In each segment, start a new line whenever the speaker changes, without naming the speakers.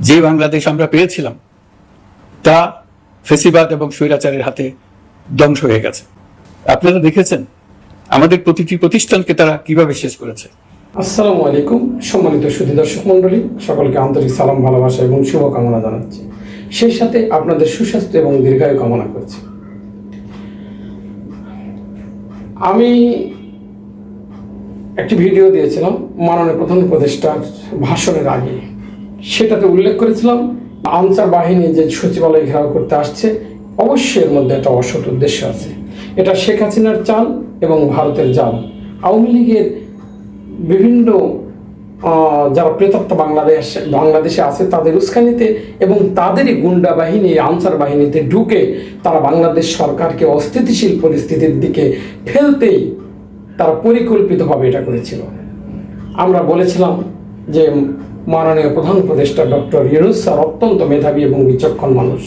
যে বাংলাদেশ আমরা পেয়েছিলাম, তা ফেসিবাদ এবং স্বৈরাচারের হাতে ধ্বংস হয়ে গেছে। আপনারা দেখেছেন, আমাদের প্রতিটি প্রতিষ্ঠানকে তারা কীভাবে শেষ করেছে।
আসসালামু আলাইকুম, সম্মানিত সুধী দর্শক মন্ডলী সকলকে আন্তরিক সালাম, ভালোবাসা এবং শুভকামনা জানাচ্ছি। সেই সাথে আপনাদের সুস্বাস্থ্য এবং দীর্ঘায়ু কামনা করছি। আমি একটি ভিডিও দিয়েছিলাম, মাননীয় প্রধান উপদেষ্টার ভাষণের আগে। সেটাতে উল্লেখ করেছিলাম, আনসার বাহিনী যে সচিবালয় ঘেরাও করতে আসছে, অবশ্যই এর মধ্যে একটা অসৎ উদ্দেশ্য আছে। এটা শেখ হাসিনার চাল এবং ভারতের জাল। আওয়ামী লীগের বিভিন্ন যারা প্রেতাত্ম বাংলাদেশ, বাংলাদেশে আছে, তাদের উস্কানিতে এবং তাদেরই গুন্ডা বাহিনী, আনসার বাহিনীতে ঢুকে তারা বাংলাদেশ সরকারকে অস্থিতিশীল পরিস্থিতির দিকে ফেলতেই তারা পরিকল্পিতভাবে এটা করেছিল। আমরা বলেছিলাম যে মাননীয় প্রধান উপদেষ্টা ডক্টর ইউনুস স্যার অত্যন্ত মেধাবী এবং বিচক্ষণ মানুষ।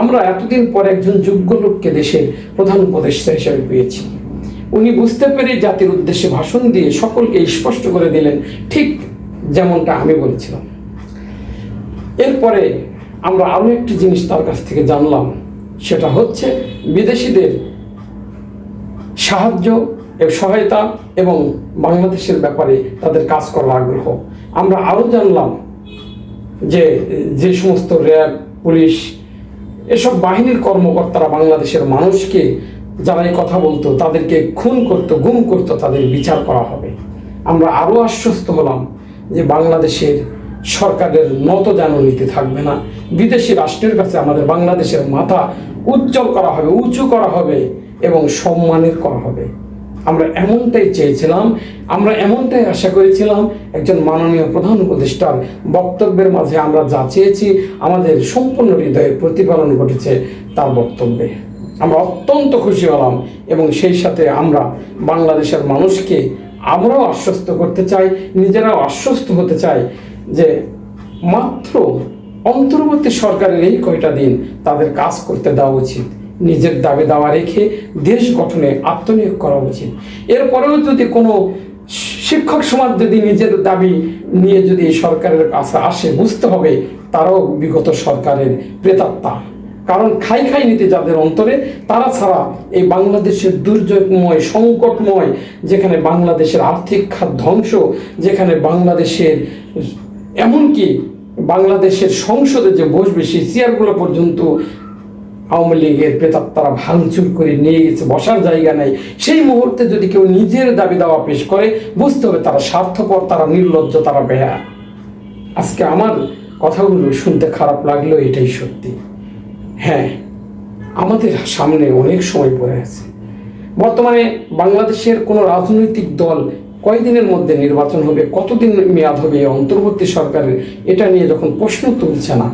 আমরা এতদিন পর একজন যোগ্য লোককে দেশের প্রধান উপদেষ্টা হিসেবে পেয়েছি। উনি বুঝতে পেরে জাতির উদ্দেশ্যে ভাষণ দিয়ে সকলকে স্পষ্ট করে দিলেন, ঠিক যেমনটা আমি বলেছিলাম। এরপরে আমরা আরও একটি জিনিস তার কাছ থেকে জানলাম, সেটা হচ্ছে বিদেশিদের সাহায্য সহায়তা এবং বাংলাদেশের ব্যাপারে তাদের কাজ করার আগ্রহ। আমরা আরও জানলাম যে যে সমস্ত র্যাব, পুলিশ, এসব বাহিনীর কর্মকর্তারা বাংলাদেশের মানুষকে যারা এই কথা বলতো, তাদেরকে খুন করতো, গুম করতো, তাদের বিচার করা হবে। আমরা আরও আশ্বস্ত হলাম যে বাংলাদেশের সরকারের নত যেন নীতি থাকবে না। বিদেশি রাষ্ট্রের কাছে আমাদের বাংলাদেশের মাথা উজ্জ্বল করা হবে, উঁচু করা হবে। এবং সম্মানের করা হবে। আমরা এমনটাই চেয়েছিলাম, আমরা এমনটাই আশা করেছিলাম, একজন মাননীয় প্রধান উপদেষ্টার বক্তব্যের মাঝে আমরা যা চেয়েছি, আমাদের সম্পূর্ণ হৃদয়ে প্রতিফলন ঘটেছে তার বক্তব্যে। আমরা অত্যন্ত খুশি হলাম এবং সেই সাথে আমরা বাংলাদেশের মানুষকে আমরাও আশ্বস্ত করতে চাই, নিজেরাও আশ্বস্ত হতে চাই যে মাত্র অন্তর্বর্তী সরকারের এই কয়টা দিন তাদের কাজ করতে দেওয়া উচিত। নিজের দাবি দাওয়া রেখে দেশ গঠনে আত্মনিয়োগ করা উচিত। এরপরেও যদি কোনো শিক্ষক সমাজ যদি নিজের দাবি নিয়ে যদি সরকারের কাছে আসে, বুঝতে হবে তারাও বিগত সরকারের প্রেতাত্মা। কারণ খাই খাই নিতে যাদের অন্তরে, তারা ছাড়া এই বাংলাদেশের দুর্যোগময়, সংকটময়, যেখানে বাংলাদেশের আর্থিক খাত ধ্বংস, যেখানে বাংলাদেশের এমনকি বাংলাদেশের সংসদে যে বসবে সেই চেয়ারগুলো পর্যন্ত আওয়ামী লীগের তারা ভাঙচুর করে নিয়ে গেছে, বসার জায়গা নেই। সেই মুহূর্তে যদি কেউ নিজের দাবি দাওয়া পেশ করে, বুঝতে হবে তারা স্বার্থপর, তারা নির্লজ্জ, তারা বেহা আজকে আমার কথাগুলো শুনতে খারাপ লাগলেও এটাই সত্যি। হ্যাঁ আমাদের সামনে অনেক সময় পড়ে আছে। বর্তমানে বাংলাদেশের কোনো রাজনৈতিক দল কয়দিনের মধ্যে নির্বাচন হবে, কতদিন মেয়াদ হবে অন্তর্বর্তী সরকারের, এটা নিয়ে যখন প্রশ্ন তুলছে না,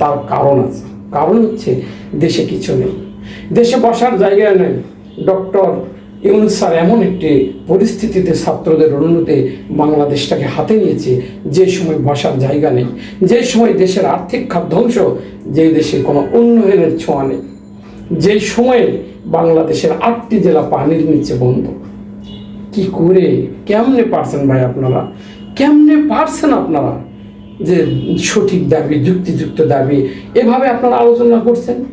তার কারণ আছে। কারণ হচ্ছে দেশে কিছু নেই। দেশে বসার জায়গা নেই। ডক্টর ইউনুস স্যার এমন একটি পরিস্থিতিতে ছাত্রদের উন্নতি বাংলাদেশটাকে হাতে নিয়েছে, যে সময় বসার জায়গা নেই, যে সময় দেশের আর্থিক ধ্বংস যে দেশে কোনো উন্নয়নের ছোঁয়া নেই, যে সময়ে বাংলাদেশের আটটি জেলা পানির নিচে বন্ধ। কি করে? কেমনে পারছেন ভাই আপনারা? কেমনে পারছেন আপনারা? যে সঠিক দাবি, যুক্তিযুক্ত দাবি, এভাবে আপনারা আলোচনা করছেন?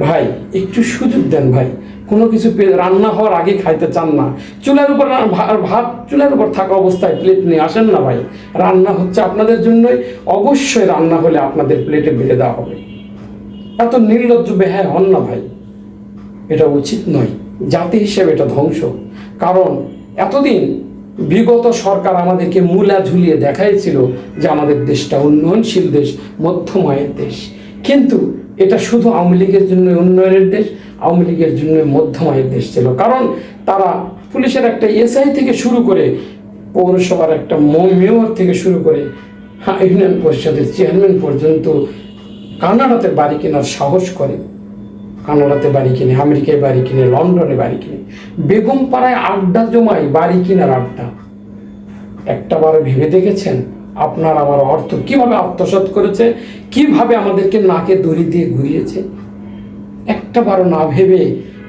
ভাই, একটু সুযোগ দেন ভাই। কোনো কিছু রান্না হওয়ার আগে খাইতে চান না। চুলার উপর ভাত, চুলার উপর থাকা অবস্থায় প্লেট নিয়ে আসেন না ভাই। রান্না হচ্ছে আপনাদের জন্যই। অবশ্যই রান্না হলে আপনাদের প্লেটে বেড়ে দেওয়া হবে। এত নির্লজ্জ বেহায় হন না ভাই। এটা উচিত নয়। জাতি হিসেবে এটা ধ্বংস। কারণ এতদিন বিগত সরকার আমাদেরকে মূলা ঝুলিয়ে দেখাইছিল যে আমাদের দেশটা উন্নয়নশীল দেশ মধ্যম আয়ের দেশ। কিন্তু এটা শুধু আওয়ামী লীগের জন্য উন্নয়নের দেশ, আওয়ামী লীগের জন্য মধ্যম আয়ের দেশ ছিল। কারণ তারা পুলিশের একটা এসআই থেকে শুরু করে পৌরসভার একটা মেয়র থেকে শুরু করে হ্যাঁ ইউনিয়ন পরিষদের চেয়ারম্যান পর্যন্ত কানাডাতে বাড়ি কেনার সাহস করে। কানাডাতে বাড়ি কিনে, আমেরিকায় বাড়ি কিনে, লন্ডনে বাড়ি কিনে। বেগম পাড়ায় আড্ডা জমায় বাড়ি কিনার আড্ডা। একটা বার ভেবে দেখেছেন? আপনার আমার অর্থ কীভাবে আত্মসাৎ করেছে? কীভাবে আমাদেরকে নাকে দড়ি দিয়ে ঘুরিয়েছে? একটা বারো না ভেবে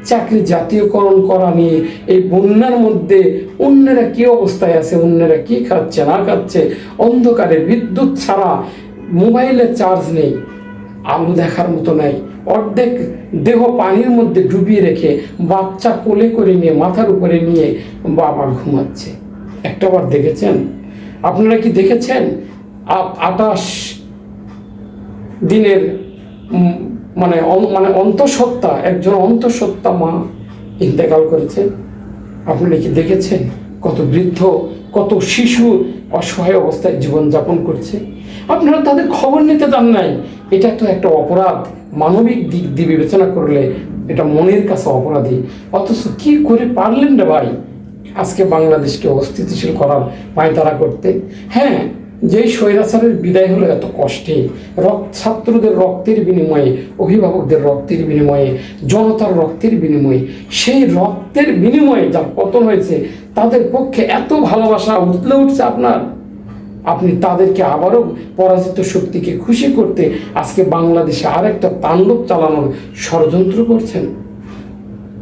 চাকরি জাতীয়করণ করা নিয়ে এই বন্যার মধ্যে অন্যেরা কি অবস্থায় আছে, অন্যেরা কি খাচ্ছে, না খাচ্ছে, অন্ধকারে বিদ্যুৎ ছাড়া মোবাইলে চার্জ নেই, আলো দেখার মতো নাই, অর্ধেক দেহ পানির মধ্যে ডুবিয়ে রেখে বাচ্চা কোলে করে নিয়ে, মাথার উপরে নিয়ে বাবা ঘুমাচ্ছে। একটাবার দেখেছেন? আপনারা কি দেখেছেন? আটাশ দিনের মানে মানে অন্তঃসত্ত্বা, একজন অন্তঃসত্ত্বা মা ইন্তেকাল করেছে। আপনারা কি দেখেছেন? কত বৃদ্ধ, কত শিশু অসহায় অবস্থায় জীবনযাপন করছে। আপনারা তাদের খবর নিতে যান নাই। এটা তো একটা অপরাধ। মানবিক দিক দিয়ে বিবেচনা করলে এটা মনের কাছে অপরাধী। অথচ কি করে পারলেন রে ভাই আজকে বাংলাদেশকে অস্থিতিশীল করার পায়তারা করতে? হ্যাঁ যেই স্বৈরাচারের বিদায় হলো এত কষ্টে। রক্ত, ছাত্রদের রক্তের বিনিময়ে, অভিভাবকদের রক্তের বিনিময়ে, জনতার রক্তের বিনিময়ে, সেই রক্তের বিনিময়ে যার পতন হয়েছে, তাদের পক্ষে এত ভালোবাসা উঠলে উঠছে আপনার। আপনি তাদেরকে আবারও পরাজিত শক্তিকে খুশি করতে আজকে বাংলাদেশে আরেকটা তাণ্ডব চালানোর ষড়যন্ত্র করছেন।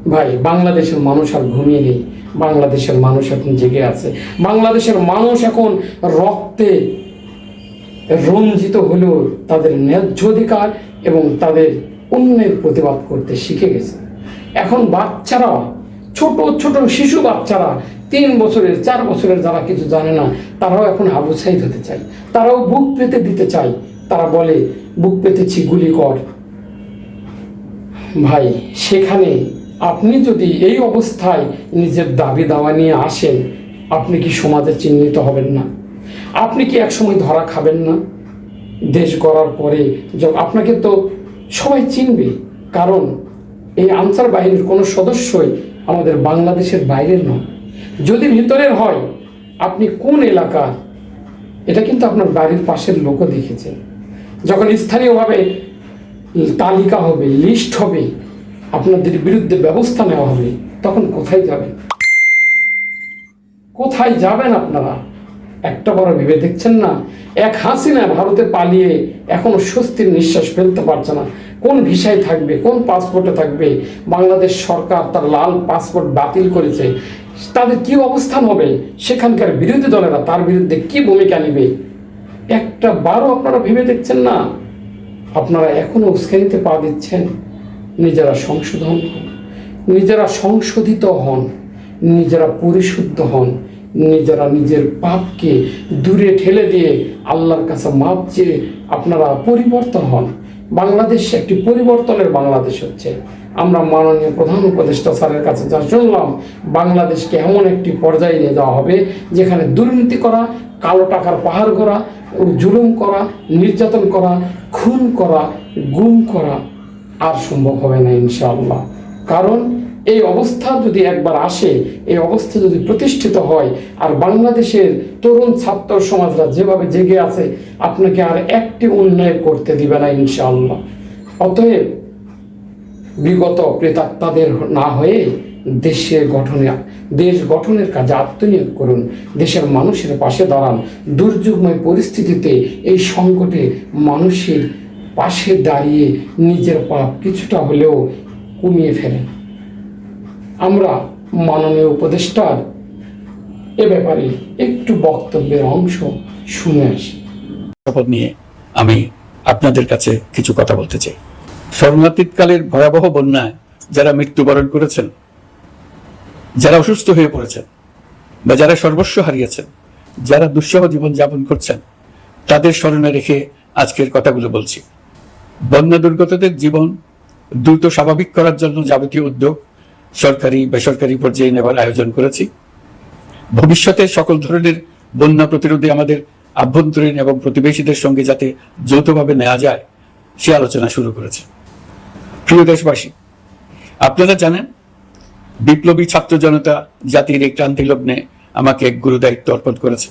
ভাই, বাংলাদেশের মানুষ আর ঘুমিয়ে নেই। বাংলাদেশের মানুষ এখন জেগে আছে। বাংলাদেশের মানুষ এখন রক্তে রঞ্জিত হলেও তাদের ন্যায্য অধিকার এবং তাদের অন্যের প্রতিবাদ করতে শিখে গেছে। এখন বাচ্চারা, ছোট ছোট শিশু বাচ্চারা তিন বছরের, চার বছরের যারা কিছু জানে না, তারাও এখন আবু সাইদ হতে চায়। তারাও বুক পেতে দিতে চায়। তারা বলে, বুক পেতেছি, গুলি কর। ভাই, সেখানে আপনি যদি এই অবস্থায় নিজের দাবি দাওয়া নিয়ে আসেন, আপনি কি সমাজে চিহ্নিত হবেন না? আপনি কি একসময় ধরা খাবেন না? দেশ গড়ার পরে আপনাকে তো সবাই চিনবে। কারণ এই আনসার বাহিনীর কোনো সদস্যই আমাদের বাংলাদেশের বাইরের নয়। যদি ভিতরের হয়, আপনি কোন এলাকার এটা কিন্তু আপনার বাড়ির পাশের লোকও দেখেছে। যখন স্থানীয়ভাবে তালিকা হবে লিস্ট হবে, আপনাদের বিরুদ্ধে ব্যবস্থা নেওয়া হবে, তখন কোথায় যাবেন? কোথায় যাবেন আপনারা? একটা বড় ভেবে দেখছেন না? এক হাসিনা ভারতে পালিয়ে এখনও স্বস্তির নিঃশ্বাস ফেলতে পারছে না। কোন ভিসায় থাকবে, কোন পাসপোর্টে থাকবে? বাংলাদেশ সরকার তার লাল পাসপোর্ট বাতিল করেছে। তাদের কি অবস্থান হবে? সেখানকার বিরোধী দলেরা তার বিরুদ্ধে কি ভূমিকা নেবে? একটা বারও আপনারা ভেবে দেখছেন না? আপনারা এখনও উস্কানিতে পা দিচ্ছেন। নিজেরা সংশোধন নিজেরা সংশোধিত হন। নিজেরা পরিশুদ্ধ হন। নিজেরা নিজের পাপকে দূরে ঠেলে দিয়ে আল্লাহর কাছে মাপ চেয়ে আপনারা পরিবর্তন হন। বাংলাদেশ একটি পরিবর্তনের বাংলাদেশ হচ্ছে। আমরা মাননীয় প্রধান উপদেষ্টা স্যারের কাছে যা শুনলাম, বাংলাদেশকে এমন একটি পর্যায়ে নিয়ে যাওয়া হবে যেখানে দুর্নীতি করা, কালো টাকার পাহাড় করা জুলুম করা, নির্যাতন করা, খুন করা, গুম করা আর সম্ভব হবে না ইনশাআল্লাহ। কারণ এই অবস্থা যদি একবার আসে, এই অবস্থা যদি প্রতিষ্ঠিত হয়, আর বাংলাদেশের তরুণ ছাত্র সমাজরা যেভাবে জেগে আছে, আপনাকে আর একটি উন্নয়ন করতে দিবে না ইনশাআল্লাহ। অতএব বিগত প্রেতাত্মাদের না হয়ে দেশের গঠনে, দেশ গঠনের কাজে আত্মনিয়োগ করুন, দেশের মানুষের পাশে দাঁড়ান। দুর্যোগময় পরিস্থিতিতে এই সংকটে মানুষের পাশে দাঁড়িয়ে নিজের পাপ কিছুটা হলেও কমিয়ে ফেলেন আমরা মাননীয় উপদেষ্টার এ ব্যাপারে একটু বক্তব্যের অংশ শুনে আসি।
নিয়ে আমি আপনাদের কাছে কিছু কথা বলতে চাই। শরণাতীতকালের ভয়াবহ বন্যায় যারা মৃত্যুবরণ করেছেন, যারা অসুস্থ হয়ে পড়েছেন বা যারা সর্বস্ব হারিয়েছেন, যারা দুঃসহ জীবন যাপন করছেন, তাদের স্মরণে রেখে আজকের কথাগুলো বলছি। বন্যা দুর্গতদের জীবন দ্রুত স্বাভাবিক করার জন্য যাবতীয় উদ্যোগ সরকারি, বেসরকারি পর্যায়ে নেবার আয়োজন করেছি। ভবিষ্যতে সকল ধরনের বন্যা প্রতিরোধে আমাদের আভ্যন্তরীণ এবং প্রতিবেশীদের সঙ্গে যাতে যৌথভাবে নেওয়া যায়, সে আলোচনা শুরু করেছে। প্রিয় দেশবাসী, আপনারা জানেন, বিপ্লবী ছাত্র জনতা জাতির এই ক্রান্তি লগ্নে আমাকে এক গুরু দায়িত্ব অর্পণ করেছে।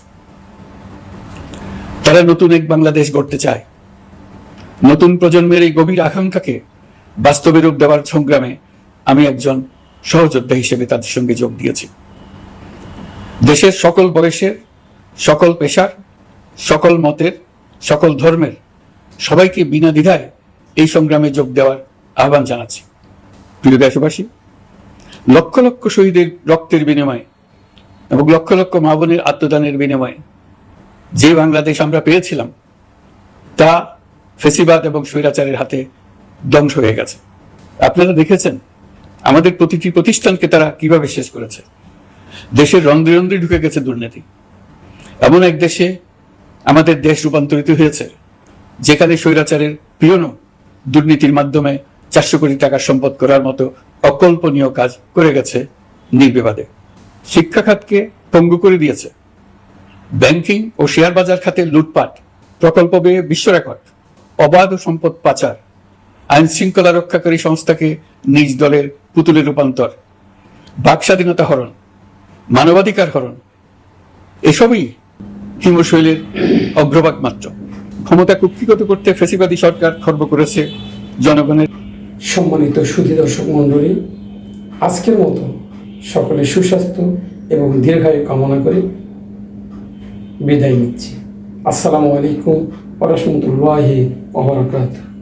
তারা নতুন এক বাংলাদেশ গড়তে চায়। নতুন প্রজন্মের এই গভীর আকাঙ্ক্ষাকে বাস্তবে রূপ দেওয়ার সংগ্রামে আমি একজন সহযোদ্ধা হিসেবে তাদের সঙ্গে যোগ দিয়েছি। দেশের সকল বয়সের, সকল পেশার, সকল মতের, সকল ধর্মের সবাইকে বিনা দ্বিধায় এই সংগ্রামে যোগ দেওয়ার আহ্বান জানাচ্ছি। প্রিয় দেশবাসী, লক্ষ লক্ষ শহীদের রক্তের বিনিময়ে এবং লক্ষ লক্ষ মা বোনের আত্মদানের বিনিময়ে যে বাংলাদেশ আমরা পেয়েছিলাম, তা ফেসিবাদ এবং স্বৈরাচারের হাতে ধ্বংস হয়ে গেছে। আপনারা দেখেছেন আমাদের প্রতিটি প্রতিষ্ঠানকে তারা কীভাবে শেষ করেছে। দেশের রন্ধ্রে রন্ধ্রে ঢুকে গেছে দুর্নীতি। এমন এক দেশে আমাদের দেশ রূপান্তরিত হয়েছে, যেখানে স্বৈরাচারের পিয়নও দুর্নীতির মাধ্যমে চারশো কোটি টাকার সম্পদ করার মতো অকল্পনীয় কাজ করে গেছে নির্বিবাদে। শিক্ষা খাতকে পঙ্গু করে দিয়েছে। ব্যাংকিং ও শেয়ার বাজার খাতে লুটপাট, প্রকল্প ব্যয়ে বিশ্ব রেকর্ড, অবাধ সম্পদ পাচার, আইন শৃঙ্খলা রক্ষাকারী সংস্থাকে নিজ দলের পুতুলে রূপান্তর, বাক স্বাধীনতা হরণ, মানবাধিকার হরণ, এসবই হিমশৈলের অগ্রভাগ মাত্র। ক্ষমতা কুক্ষিগত করতে ফেসিবাদী সরকার খর্ব করেছে জনগণের
সম্মানিত সুধী দর্শক মণ্ডলী, আজকের মতো সকলে সুস্বাস্থ্য এবং দীর্ঘায়ু কামনা করে বিদায় নিচ্ছি। আসসালামু আলাইকুম ওরহমতুল্লাহি ওবরাকাতুহ